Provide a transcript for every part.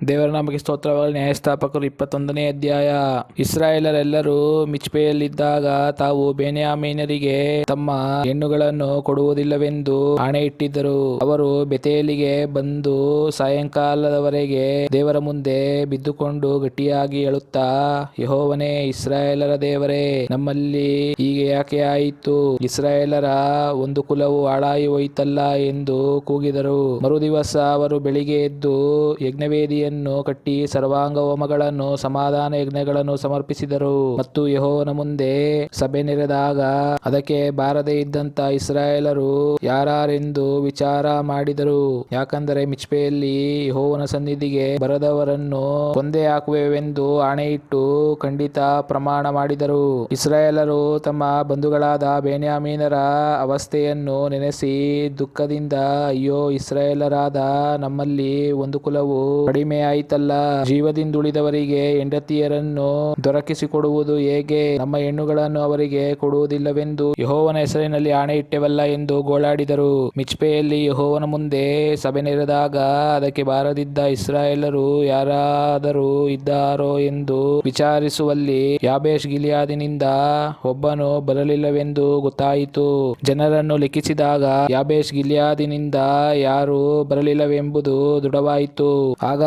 ದೇವರ ನಮಗೆ ಸ್ತೋತ್ರವಾಗಲಿ. ನ್ಯಾಯಸ್ಥಾಪಕರು ಇಪ್ಪತ್ತೊಂದನೇ ಅಧ್ಯಾಯ. ಇಸ್ರಾಯೇಲರೆಲ್ಲರೂ ಮಿಚ್ಪೆಯಲ್ಲಿದ್ದಾಗ ತಾವು ಬೇನ್ಯಾಮೀನರಿಗೆ ತಮ್ಮ ಹೆಣ್ಣುಗಳನ್ನು ಕೊಡುವುದಿಲ್ಲವೆಂದು ಆಣೆ ಇಟ್ಟಿದ್ದರು ಅವರು ಬೆತೇಲಿಗೆ ಬಂದು ಸಾಯಂಕಾಲದವರೆಗೆ ದೇವರ ಮುಂದೆ ಬಿದ್ದುಕೊಂಡು ಗಟ್ಟಿಯಾಗಿ ಹೇಳುತ್ತಾ ಯಹೋವನೇ ಇಸ್ರಾಯೇಲರ ದೇವರೇ, ನಮ್ಮಲ್ಲಿ ಹೀಗೆ ಯಾಕೆ ಆಯಿತು? ಇಸ್ರಾಯೇಲರ ಒಂದು ಕುಲವು ಹಾಳಾಗಿ ಹೋಯಿತಲ್ಲ ಎಂದು ಕೂಗಿದರು. ಮರುದಿವಸ ಅವರು ಬೆಳಿಗ್ಗೆ ಎದ್ದು ಯಜ್ಞವೇದಿಯನ್ನು ಕಟ್ಟಿ ಸರ್ವಾಂಗ ಹೋಮಗಳನ್ನು, ಸಮಾಧಾನ ಯಜ್ಞಗಳನ್ನು ಸಮರ್ಪಿಸಿದರು. ಮತ್ತು ಯಹೋವನ ಮುಂದೆ ಸಭೆ ನೆರೆದಾಗ ಅದಕ್ಕೆ ಬಾರದೇ ಇದ್ದಂತ ಇಸ್ರಾಯೇಲರು ಯಾರೆಂದು ವಿಚಾರ ಮಾಡಿದರು. ಯಾಕಂದರೆ ಮಿಚ್ಪೆಯಲ್ಲಿ ಯಹೋವನ ಸನ್ನಿಧಿಗೆ ಬರದವರನ್ನು ಕೊಂದೆ ಹಾಕುವೆವೆಂದು ಆಣೆಯಿಟ್ಟು ಖಂಡಿತ ಪ್ರಮಾಣ ಮಾಡಿದರು. ಇಸ್ರಾಯೇಲರು ತಮ್ಮ ಬಂಧುಗಳಾದ ಬೇನ್ಯಾಮೀನರ ಅವಸ್ಥೆಯನ್ನು ನೆನೆಸಿ ದುಃಖದಿಂದ, ಅಯ್ಯೋ ಇಸ್ರಾಯೇಲರಾದ ನಮ್ಮಲ್ಲಿ ಒಂದು ಕುಲವು ಕಡಿಮೆ ಆಯಿತಲ್ಲ ಜೀವದಿಂದುಳಿದವರಿಗೆ ಹೆಂಡತಿಯರನ್ನು ದೊರಕಿಸಿಕೊಡುವುದು ಹೇಗೆ? ನಮ್ಮ ಹೆಣ್ಣುಗಳನ್ನು ಅವರಿಗೆ ಕೊಡುವುದಿಲ್ಲವೆಂದು ಯಹೋವನ ಹೆಸರಿನಲ್ಲಿ ಆಣೆ ಇಟ್ಟೆವಲ್ಲ ಎಂದು ಗೋಳಾಡಿದರು. ಮಿಚ್ಪೆಯಲ್ಲಿ ಯಹೋವನ ಮುಂದೆ ಸಭೆ ನೆರೆದಾಗ ಅದಕ್ಕೆ ಬಾರದಿದ್ದ ಇಸ್ರಾಯೇಲರು ಯಾರಾದರೂ ಇದ್ದಾರೋ ಎಂದು ವಿಚಾರಿಸುವಲ್ಲಿ ಯಾಬೇಶ್ ಗಿಲಿಯಾದಿನಿಂದ ಒಬ್ಬನು ಬರಲಿಲ್ಲವೆಂದು ಗೊತ್ತಾಯಿತು. ಜನರನ್ನು ಲೆಕ್ಕಿಸಿದಾಗ ಯಾಬೇಶ್ ಗಿಲಿಯಾದಿನಿಂದ ಯಾರು ಬರಲಿಲ್ಲವೆಂಬುದು ದೃಢವಾಯಿತು. ಆಗ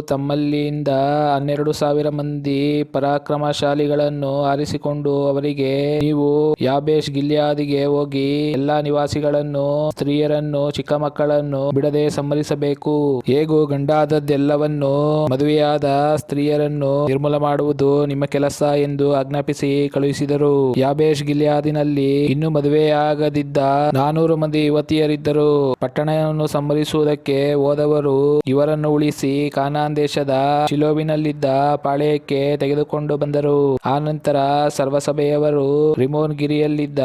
ತಮ್ಮಲ್ಲಿಂದ ಹನ್ನೆರಡು ಸಾವಿರ ಮಂದಿ ಪರಾಕ್ರಮಶಾಲಿಗಳನ್ನು ಆರಿಸಿಕೊಂಡು ಅವರಿಗೆ ನೀವು ಯಾಬೇಶ್ ಗಿಲ್ಯಾದಿಗೆ ಹೋಗಿ ಎಲ್ಲಾ ನಿವಾಸಿಗಳನ್ನು, ಸ್ತ್ರೀಯರನ್ನು, ಚಿಕ್ಕ ಮಕ್ಕಳನ್ನು ಬಿಡದೆ ಸಂಹರಿಸಬೇಕು. ಹೇಗೂ ಗಂಡಾದದ್ದೆಲ್ಲವನ್ನು ಮದುವೆಯಾದ ಸ್ತ್ರೀಯರನ್ನು ನಿರ್ಮೂಲ ಮಾಡುವುದು ನಿಮ್ಮ ಕೆಲಸ ಎಂದು ಆಜ್ಞಾಪಿಸಿ ಕಳುಹಿಸಿದರು. ಯಾಬೇಶ್ ಗಿಲ್ಯಾದಿನಲ್ಲಿ ಇನ್ನು ಮದುವೆಯಾಗದಿದ್ದ ನಾನೂರು ಮಂದಿ ಯುವತಿಯರಿದ್ದರು. ಪಟ್ಟಣವನ್ನು ಸಂಹರಿಸುವುದಕ್ಕೆ ಹೋದವರು ಇವರನ್ನು ಉಳಿಸಿ ಕಾನಾನ್ ದೇಶದ ಶಿಲೋವಿನಲ್ಲಿದ್ದ ಪಾಳೆಯಕ್ಕೆ ತೆಗೆದುಕೊಂಡು ಬಂದರು. ಆನಂತರ ಸರ್ವಸಭೆಯವರು ರಿಮೋನ್ ಗಿರಿಯಲ್ಲಿದ್ದ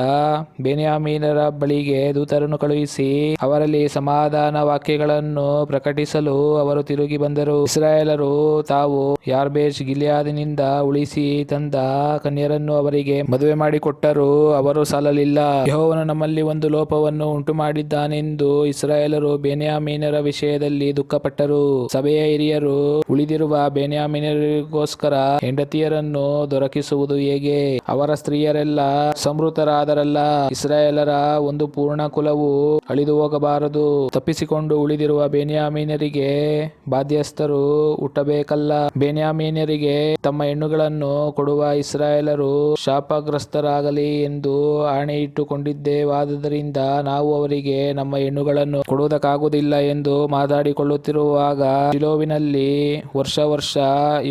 ಬೆನ್ಯಾಮೀನರ ಬಳಿಗೆ ದೂತರನ್ನು ಕಳುಹಿಸಿ ಅವರಲ್ಲಿ ಸಮಾಧಾನ ವಾಕ್ಯಗಳನ್ನು ಪ್ರಕಟಿಸಲು ಅವರು ತಿರುಗಿ ಬಂದರು. ಇಸ್ರಾಯೇಲರು ತಾವು ಯಾರ್ಬೇಜ್ ಗಿಲಿಯಾದಿನಿಂದ ಉಳಿಸಿ ತಂದ ಕನ್ಯರನ್ನು ಅವರಿಗೆ ಮದುವೆ ಮಾಡಿಕೊಟ್ಟರು ಅವರು ಸಾಲಲಿಲ್ಲ. ಯಹೋವನು ನಮ್ಮಲ್ಲಿ ಒಂದು ಲೋಪವನ್ನು ಉಂಟು ಮಾಡಿದ್ದಾನೆಂದು ಇಸ್ರಾಯೇಲರು ಬೇನ್ಯಾಮೀನರ ವಿಷಯದಲ್ಲಿ ದುಃಖಪಟ್ಟರು. ಸಭೆಯ ಹಿರಿಯರು ಉಳಿದಿರುವ ಬೇನ್ಯಾಮಿನರಿಗೋಸ್ಕರ ಹೆಂಡತಿಯರನ್ನು ದೊರಕಿಸುವುದು ಹೇಗೆ? ಅವರ ಸ್ತ್ರೀಯರೆಲ್ಲ ಸಮೃದ್ಧರಾದರಲ್ಲ, ಇಸ್ರಾಯೇಲರ ಒಂದು ಪೂರ್ಣ ಕುಲವು ಅಳಿದು ಹೋಗಬಾರದು. ತಪ್ಪಿಸಿಕೊಂಡು ಉಳಿದಿರುವ ಬೇನ್ಯಾಮೀನರಿಗೆ ಬಾಧ್ಯಸ್ಥರು ಹುಟ್ಟಬೇಕಲ್ಲ. ಬೇನ್ಯಾಮೀನರಿಗೆ ತಮ್ಮ ಹೆಣ್ಣುಗಳನ್ನು ಕೊಡುವ ಇಸ್ರಾಯೇಲರು ಶಾಪಗ್ರಸ್ತರಾಗಲಿ ಎಂದು ಆಣೆ ಇಟ್ಟುಕೊಂಡಿದ್ದೇವಾದದರಿಂದ ನಾವು ಅವರಿಗೆ ನಮ್ಮ ಹೆಣ್ಣುಗಳನ್ನು ಕೊಡುವುದಕ್ಕಾಗುವುದಿಲ್ಲ ಎಂದು ಮಾತಾಡಿಕೊಳ್ಳುತ್ತಿರುವಾಗ ಶಿಲೋವಿನಲ್ಲಿ ವರ್ಷ ವರ್ಷ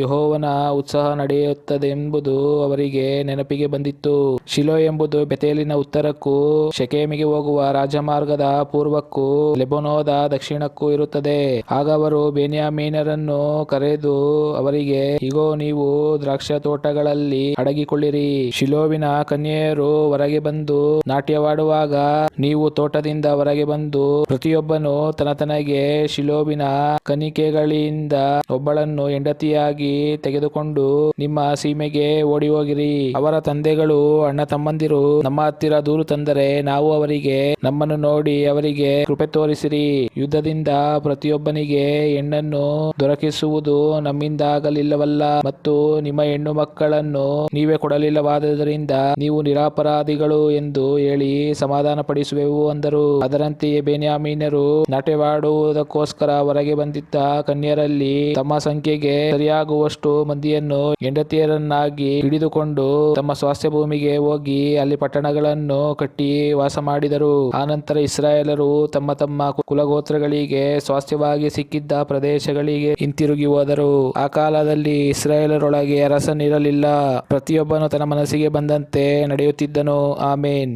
ಯೆಹೋವನ ಉತ್ಸಾಹ ನಡೆಯುತ್ತದೆಂಬುದು ಅವರಿಗೆ ನೆನಪಿಗೆ ಬಂದಿತ್ತು. ಶಿಲೋ ಎಂಬುದು ಬೆತೇಲಿನ ಉತ್ತರಕ್ಕೂ ಶೆಕೇಮಿಗೆ ಹೋಗುವ ರಾಜಮಾರ್ಗದ ಪೂರ್ವಕ್ಕೂ ಲೆಬನೋದ ದಕ್ಷಿಣಕ್ಕೂ ಇರುತ್ತದೆ. ಆಗ ಅವರು ಬೇನ್ಯಾಮೀನರನ್ನು ಕರೆದು ಅವರಿಗೆ, ಇಗೋ, ನೀವು ದ್ರಾಕ್ಷ ತೋಟಗಳಲ್ಲಿ ಅಡಗಿಕೊಳ್ಳಿರಿ. ಶಿಲೋವಿನ ಕನ್ಯೆಯರು ಹೊರಗೆ ಬಂದು ನಾಟ್ಯವಾಡುವಾಗ ನೀವು ತೋಟದಿಂದ ಹೊರಗೆ ಬಂದು ಪ್ರತಿಯೊಬ್ಬನು ತನ್ನ ತನಗೆ ಶಿಲೋವಿನ ಕನಿಕೆಗಳಿಂದ ಒಬ್ಬಳನ್ನು ಹೆಂಡತಿಯಾಗಿ ತೆಗೆದುಕೊಂಡು ನಿಮ್ಮ ಸೀಮೆಗೆ ಓಡಿ ಹೋಗಿರಿ ಅವರ ತಂದೆಗಳು, ಅಣ್ಣ ತಮ್ಮಂದಿರು, ನಮ್ಮ ಹತ್ತಿರ ದೂರು ತಂದರೆ ನಾವು ಅವರಿಗೆ, ನಮ್ಮನ್ನು ನೋಡಿ ಅವರಿಗೆ ಕೃಪೆ ತೋರಿಸಿರಿ. ಯುದ್ಧದಿಂದ ಪ್ರತಿಯೊಬ್ಬನಿಗೆ ಹೆಣ್ಣನ್ನು ದೊರಕಿಸುವುದು ನಮ್ಮಿಂದ ಆಗಲಿಲ್ಲವಲ್ಲ ಮತ್ತು ನಿಮ್ಮ ಹೆಣ್ಣು ಮಕ್ಕಳನ್ನು ನೀವೇ ಕೊಡಲಿಲ್ಲವಾದದರಿಂದ ನೀವು ನಿರಾಪರಾಧಿಗಳು ಎಂದು ಹೇಳಿ ಸಮಾಧಾನ ಪಡಿಸುವೆವು ಅಂದರು. ಅದರಂತೆಯೇ ಬೇನ್ಯಾಮೀನರು ನಾಟ್ಯವಾಡುವುದಕ್ಕೋಸ್ಕರ ಹೊರಗೆ ಬಂದಿದ್ದ ಕನ್ಯರಲ್ಲಿ ತಮ್ಮ ಸಂಖ್ಯೆಗೆ ಸರಿಯಾಗುವಷ್ಟು ಮಂದಿಯನ್ನು ಹೆಂಡತಿಯರನ್ನಾಗಿ ಹಿಡಿದುಕೊಂಡು ತಮ್ಮ ಸ್ವಾಸ್ಥ್ಯ ಭೂಮಿಗೆ ಹೋಗಿ ಅಲ್ಲಿ ಪಟ್ಟಣಗಳನ್ನು ಕಟ್ಟಿ ವಾಸ ಮಾಡಿದರು. ಆನಂತರ ಇಸ್ರಾಯೇಲರು ತಮ್ಮ ತಮ್ಮ ಕುಲಗೋತ್ರಗಳಿಗೆ ಸ್ವಾಸ್ಥ್ಯವಾಗಿ ಸಿಕ್ಕಿದ್ದ ಪ್ರದೇಶಗಳಿಗೆ ಹಿಂತಿರುಗಿ ಹೋದರು. ಆ ಕಾಲದಲ್ಲಿ ಇಸ್ರಾಯೇಲರೊಳಗೆ ಅರಸನಿರಲಿಲ್ಲ. ಪ್ರತಿಯೊಬ್ಬನು ತನ್ನ ಮನಸ್ಸಿಗೆ ಬಂದಂತೆ ನಡೆಯುತ್ತಿದ್ದನು. ಆಮೇನ್.